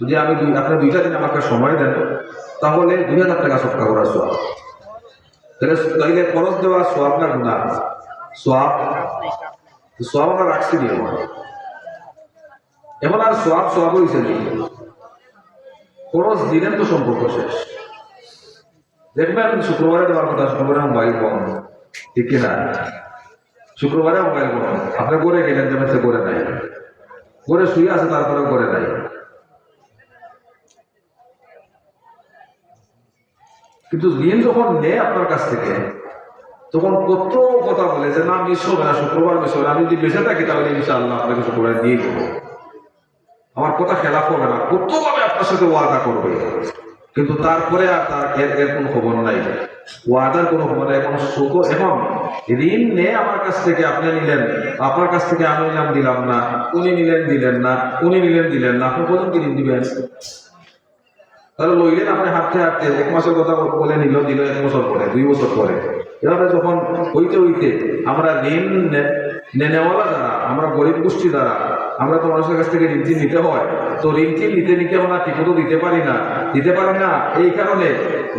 যদি আমি দুই আপনি দুইটা দিন আমাকে সময় দেন, তাহলে দুই হাজার টাকা সৎকা করার সোয়াব। তাহলে তাইলে খরচ দেওয়া সোয়াব না গুণা সোয়াব? সোয়াব আমরা রাখছি নিয়ম এখন আর সোয়াব সোয়াব হয়েছে নি। খরচ দিলেন তো সম্পর্ক শেষ। দেখবেন শুক্রবারে দেওয়ার কথা, শুক্রবারে মোবাইল বন্ধ। ঠিক কিনা? শুক্রবারে মোবাইল বন্ধ। আপনি করে গেলেন যে, সে করে নাই। করে শুয়ে আছে তারপরে করে নাই। কিন্তু ঋণ যখন নেয় আপনার কাছ থেকে, তখন কত কথা বলে যে, না, মিস হবে না, শুক্রবার মিস হবে আমি যদি বেঁচে থাকি তাহলে ইনশাআল্লাহ আপনাকে শুক্রবার দিয়ে দেবো। আমার কথা খেলাফ হবে না কতভাবে আপনার সাথে ওয়াদা করবে। কিন্তু তারপরে আর তার এর এর কোনো খবর নাই। ওয়াদার কোনো খবর নাই, এখন সুখ এখন ঋণ নে আমার কাছ থেকে আপনি নিলেন, আপনার কাছ থেকে আমি নিলাম, দিলাম না, উনি নিলেন, দিলেন না, উনি নিলেন, দিলেন না, আপনি কজন কি ঋণ দিবেন? তাহলে লইলেন আপনি হাঁটতে হাঁটতে এক মাসের কথা বলে নিল দিল এক বছর পরে দুই বছর পরে। এভাবে যখন হইতে হইতে আমরা ঋণ নেওয়ালা যারা আমরা গরিব গোষ্ঠী দ্বারা আমরা তো মানুষের কাছ থেকে ঋণটি নিতে হয় তো ঋণটি নিতে নিতে আমরা ঠিকমতো দিতে পারি না দিতে পারি না। এই কারণে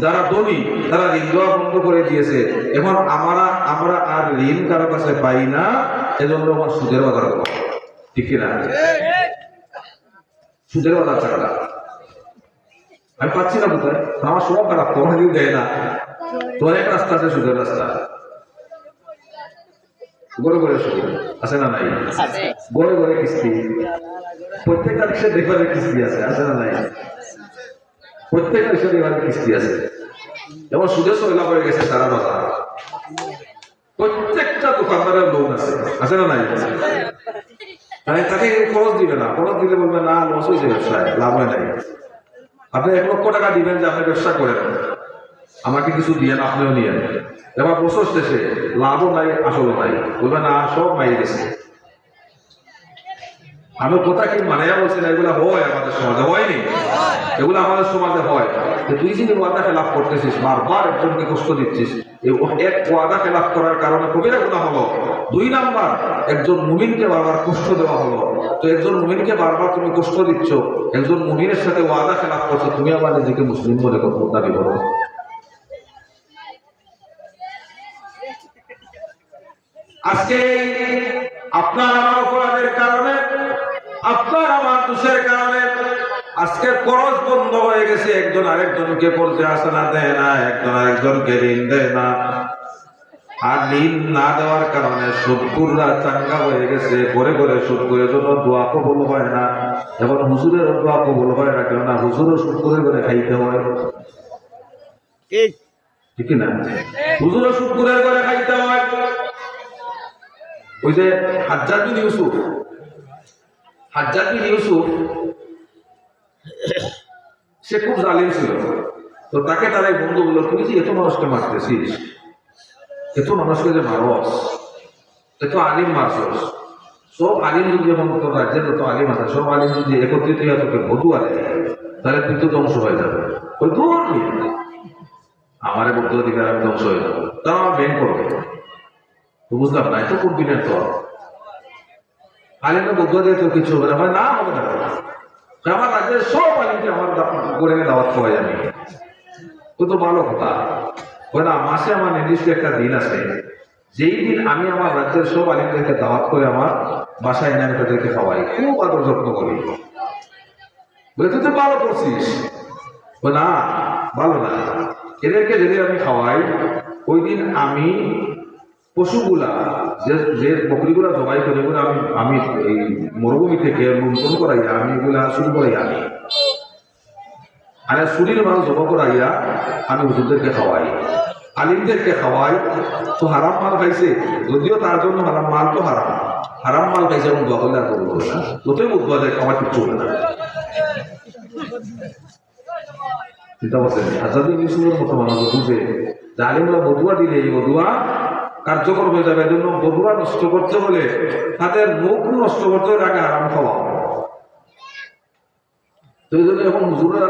যারা ধনী তারা ঋণ দেওয়া বন্ধ করে দিয়েছে। এখন আমরা আমরা আর ঋণ কারও কাছে পাই না এজন্য আমার সুদের বাজার ঠিক কিনা? সুদের বাজার টাকাটা আমি পাচ্ছি না কোথায়? আমার সময় খারাপ তোমার কেউ দেয় না। তোমার এক রাস্তা আছে সুদের রাস্তা। গড়ে গড়ে শুরু আছে না নাই? গড়ে গড়ে কিস্তি। প্রত্যেকটা রিক্সা দেখবারের কিস্তি আছে আছে না নাই? প্রত্যেকটা রিক্সা দেখবারের কিস্তি আছে। যেমন সুদের সয়লা হয়ে গেছে সারা বাজার প্রত্যেকটা দোকানদারের লোন আছে। আছে না নাই? মানে তাকে খরচ দিবে না। খরচ দিলে বলবে না লস হয়েছে ব্যবসায় লাভ হয় নাই। আপনি এক লক্ষ টাকা দিবেন যে আপনি ব্যবসা করেন আমাকে কিছু দিয়ে আপনিও নিয়েন। এবার বছর শেষে লাভও নাই, আসলও নাই। বলবেন না, সব মাইয়ে গেছে। আমি কথা কি মানাইয়া বলছি না, এগুলো হয় আমাদের সমাজে, হয়নি। এগুলো আমাদের সমাজে হয়। তুই যদি ওয়াদা খেলাফ করতেছিস, বারবার একজনকে কষ্ট দিচ্ছিস এক ওয়াদা খেলাফ করার কারণে কবিরা গুণা হলো। দুই নাম্বার, একজন মুমিনকে বারবার কষ্ট দেওয়া হলো। তো একজন মুমিনকে বারবার তুমি কষ্ট দিচ্ছ, একজন মুমিনের সাথে ওয়াদা খেলাফ করছ, তুমি আবার নিজেকে মুসলিম বলে দাবি করো? আজকে আজকে খরচ বন্ধ হয়ে গেছে একজন আরেকজনকে করতে আসে না দেয় না একজন আরেকজনকে ঋণ দেয় না। আর ঋণ না দেওয়ার কারণে সুদপুররা চাঙ্গা হয়ে গেছে করে করে সুদ করে জন্য দোয়া কবল হয় না। এখন হুজুরের দোয়া কবল হয় না কেননা হুজুরও সুদ করে করে খাইতে হয়। ঠিক না? হুজুরও সুদ করে করে খাইতে হয়। ওই যে হাজ্জাজ বিন ইউসুফ হাজ্জাজ বিন ইউসুফ সে খুব জালিম ছিল। তো তাকে তার এক বন্ধু বলল তুই এত মানুষকে মারতেছিস, এত মানুষকে যে মারস, এত আলিম মারছস। সব আলিম যদি যখন তোর রাজ্যের যত আলিম আছে, সব আলিম যদি একত্রিত হয়ে তোকে বধুয়া দেয়, তাহলে তুই তো ধ্বংস হয়ে যাবে। ওই দূর আমারে বক্তব্য দিকে আমি ধ্বংস হয়ে যাব। তারা আমার ব্যাংক করবে। তো বুঝলাম না, এত না তো আলিমরা বক্তব্য দিয়ে তো কিছু হবে না। না, হবে না। তো আমার রাজ্যের সব আলিমকে আমার করে দাওয়াত খাওয়াই আমি ও তো ভালো কথা। না, মাসে আমার নির্দিষ্ট একটা দিন আছে। যেই দিন আমি আমার রাজ্যের সব আলিমদেরকে দাওয়াত করে আমার বাসায় এনে আমি তাদেরকে খাওয়াই। খুব আদর যত্ন করি। বলে, তুই তো ভালো করছিস। না, ভালো না। এদেরকে যদি আমি খাওয়াই, ওই দিন আমি পশুগুলা, যে বকরিগুলা জবাই করে এগুলো আমি আমি এই মরুভূমি থেকে লুণ্ঠন করাইয়া, আমি এগুলা শুরু করাই আনি। আর শরীর মাল জমা করাইয়া আমি হুজুরদেরকে খাওয়াই। আলিমদেরকে খাওয়াই। তো হারাম মাল খাইছে? যদিও তার জন্য হারাম মাল তো হারাম। হারাম মাল খাইছে এবং দোয়া করলে আর করব না। যতই বুধবার খাওয়ার কিচ্ছু হবে না। চিন্তা করছেন হাজার ইউসুফের মতো মানুষ বুঝে যে আলিমরা বদুয়া দিলে এই বদুয়া কার্যকর হয়ে যাবে এজন্য বদুয়া নষ্ট করতে হলে তাদের মুখ নষ্ট করতে হলে আগে আরাম খাওয়া। তো এই জন্য এখন হুজুরা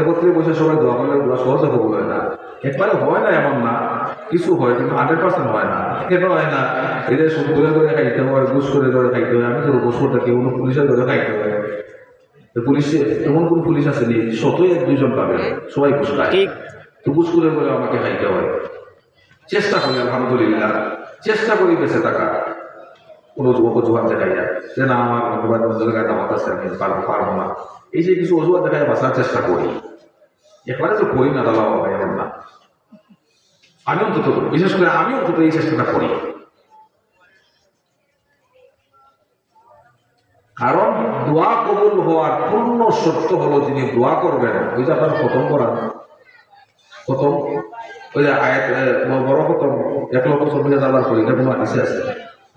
একত্রে বসে সবাই দোয়া করলে সহজে কবুল হয় না। একবারে হয় না এমন না কিছু হয় কিন্তু হান্ড্রেড পার্সেন্ট হয় না। কেন হয় না? এদের সুদ করে করে খাইতে হয় ঘুষ করে করে খাইতে হয় আমি তো ঘুষ করতে কেউ পুলিশের করে খাইতে হয়। পুলিশে এমন কোন পুলিশ আসেনি শতই এক দুইজন পাবেন সবাই ঘুষ খায়। তো ঘুষ করে বলে আমাকে খাইতে হয়। চেষ্টা করি আলহামদুলিল্লাহ, চেষ্টা করি বেঁচে থাকা কোনো অজুহাত দেখাই যায় যে না, আমার বন্ধ জায়গায় দামাত আছে, আমি পারব পারব না। এই যে কিছু অজুহাত দেখায় বাঁচার চেষ্টা করি। একবারে তো করি না দাদা বাবা এমন না। আমি অন্তত, বিশেষ করে আমি অন্তত এই চেষ্টাটা করি। কারণ দোয়া কবুল হওয়ার পূর্ণ সত্য হলো, যিনি দোয়া করবেন, ওই যে আপনার খতম করান খতম। ওই যে আয়াত বড় খতম এক লক্ষ চব্বিশ হাজার বার করি এটা কোনো আদিসে আছে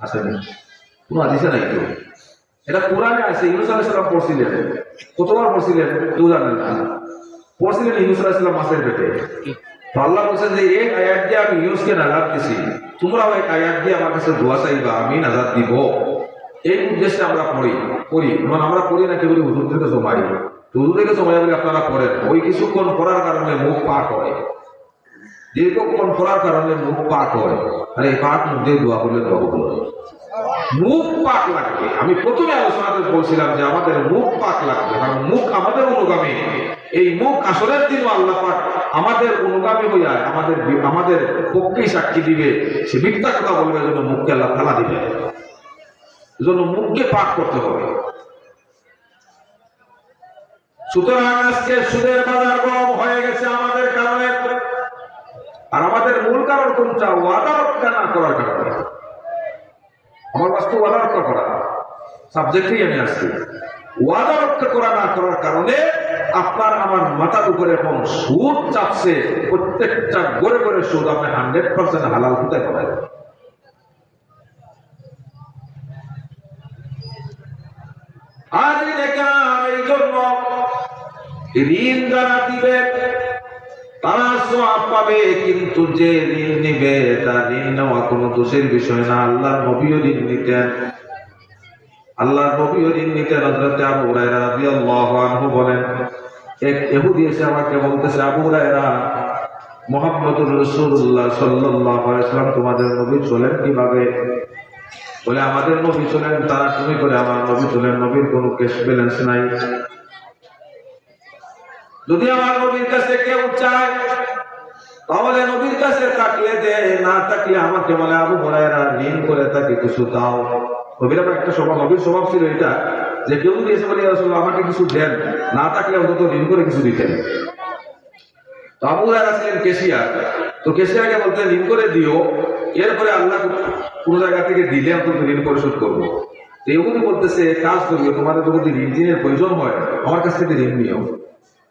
আসেনি কোনো আদিসে নাই কেউ এটা কোরআনে আছে, ইউনুস আলাইসালাম পড়ছিলেন। কতবার পড়ছিলেন? কেউ জানেন না। পড়ছিলেন ইউনুস আলাইসালাম মাসের পেটে। তো আল্লাহ বলছেন যে, এই আয়াত দিয়ে আমি ইউনুসকে নাজাদ দিছি। তোমরাও এক আয়াত দিয়ে আমার কাছে দোয়া চাইবা, আমি নাজাদ দিব। এই উদ্দেশ্যে আমরা পড়ি করি মানে আমরা পড়ি না কেবল হুজুরদেরকে জমাই হুজুরদেরকে জমাই বলে আপনারা পড়েন। ওই কিছুক্ষণ পড়ার কারণে মুখ পাক হয়। দীর্ঘক্ষণ পড়ার কারণে মুখ পাক হয়। আর এই পাক মুখ দিয়ে করলে দোয়া হয়। মুখ পাক লাগবে। আমি প্রথমে আলোচনাতে বলছিলাম যে আমাদের মুখ পাক লাগবে, কারণ মুখ আমাদের অনুগামী। এই মুখ আসলের দিনও আল্লাহ পাক আমাদের অনুগামী হইয়া আমাদের আমাদের পক্ষেই সাক্ষী দিবে। সে মিথ্যা কথা বলবে জন্য মুখকে আল্লাহ তালা দিবে। এজন্য মুখকে পাক করতে হবে। সুতরাং আজকে সুদের বাজার গরম হয়ে গেছে আমাদের কারণে। আর আমাদের মূল কারণ কোনটা? ওয়াদা রক্ষা না করার কারণে। আমার বাস্তব ওয়াদা রক্ষা করা। সাবজেক্টেই আমি আসছি। ওয়াদা রক্ষা করা না করার কারণে আপনার আমার মাথার উপরে এখন সুদ চাপছে, প্রত্যেকটা গড়ে গড়ে সুদ আপনি হান্ড্রেড পার্সেন্ট হালাল হতে করেন আজ এই জন্য ঋণ যারা দিবে তারা সব পাবে, কিন্তু যে ঋণ নিবে, তার ঋণ নেওয়া কোনো দোষের বিষয় না। আল্লাহ নবীও ঋণ নিতেন। আল্লাহ নবীও ঋণ নিতেন। হযরতে আবু হুরায়রা রাদিয়াল্লাহু আনহু বলেন, এক ইহুদি এসে আমাকে বলতেছে, আবু হুরায়রা, মুহাম্মদুর রাসূলুল্লাহ সাল্লাল্লাহু আলাইহি ওয়াসাল্লাম, তোমাদের নবী চলেন কীভাবে? বলে, আমাদের নবী চলেন, তারা তুমি করে আমার নবী চলেন, নবীর কোনো ক্যাশ ব্যালেন্স নাই। যদি আমার নবীর কাছে কেউ চায়, তাহলে নবীর কাছে থাকলে দে, না থাকলে আমাকে বলে, আবু হরাইরা ঋণ করে তাকে কিছু দাও। নবীর একটা স্বভাব, নবীর স্বভাব ছিল এটা যে কেউ যদি এসে বলে আমাকে কিছু দেন। না অন্তত ঋণ করে কিছু দিতেন। তো আবু হরাইরা ছিলেন তো কেশিয়ারকে বলতে ঋণ করে দিও, এরপরে আল্লাহ কোনো জায়গা থেকে দিলে অন্তত ঋণ পরিশোধ করব। এগুলি বলতেছে, কাজ করিও, তোমাদের যদি ঋণ ঋণের প্রয়োজন হয়, আমার কাছ থেকে ঋণ নিও।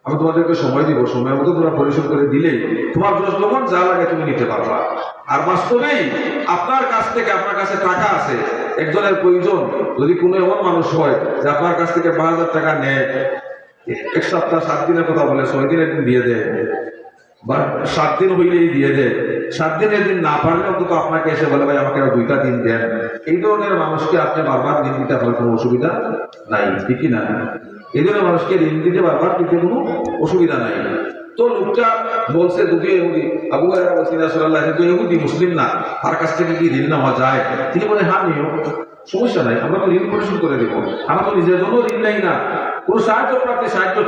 আমি তোমাদেরকে সময় দিব সময় মতো তোমরা পরিশোধ করে দিলেই তোমার যখন যা লাগে তুমি নিতে পারবা। আর বাস্তবেই আপনার কাছ থেকে আপনার কাছে টাকা আছে, একজনের প্রয়োজন। যদি কোনো এমন মানুষ হয় যে আপনার কাছ থেকে পাঁচ হাজার টাকা নেয়, এক সপ্তাহ, সাত দিনের কথা বলে, ছয় দিন একদিন দিয়ে দেয়, বা সাত দিন হইলেই দিয়ে দেয়, সাত দিন না পারলে অন্তত আপনাকে এসে বলে, ভাই, আমাকে দুইটা দিন দেন। এই ধরনের মানুষকে আপনি বারবার দিন দিতে আপনার কোনো অসুবিধা নাই, ঠিকই না? এই জন্য মানুষকে ঋণ দিতে বারবার দিতে কোনো অসুবিধা নাই। তো লোকটা বলছে, দুটি এহুদি, আবু সিরাজ কিন্তু মুসলিম না। তার কাছ থেকে কি ঋণ নেওয়া যায়? তিনি বলে হ্যাঁ নিও, সমস্যা নাই, আমরা তো ঋণ পরিশোধ করে দেবো। আমরা তো নিজের জন্য ঋণ নেই না। কোনো সাহায্য প্রাপ্তি, সাহায্য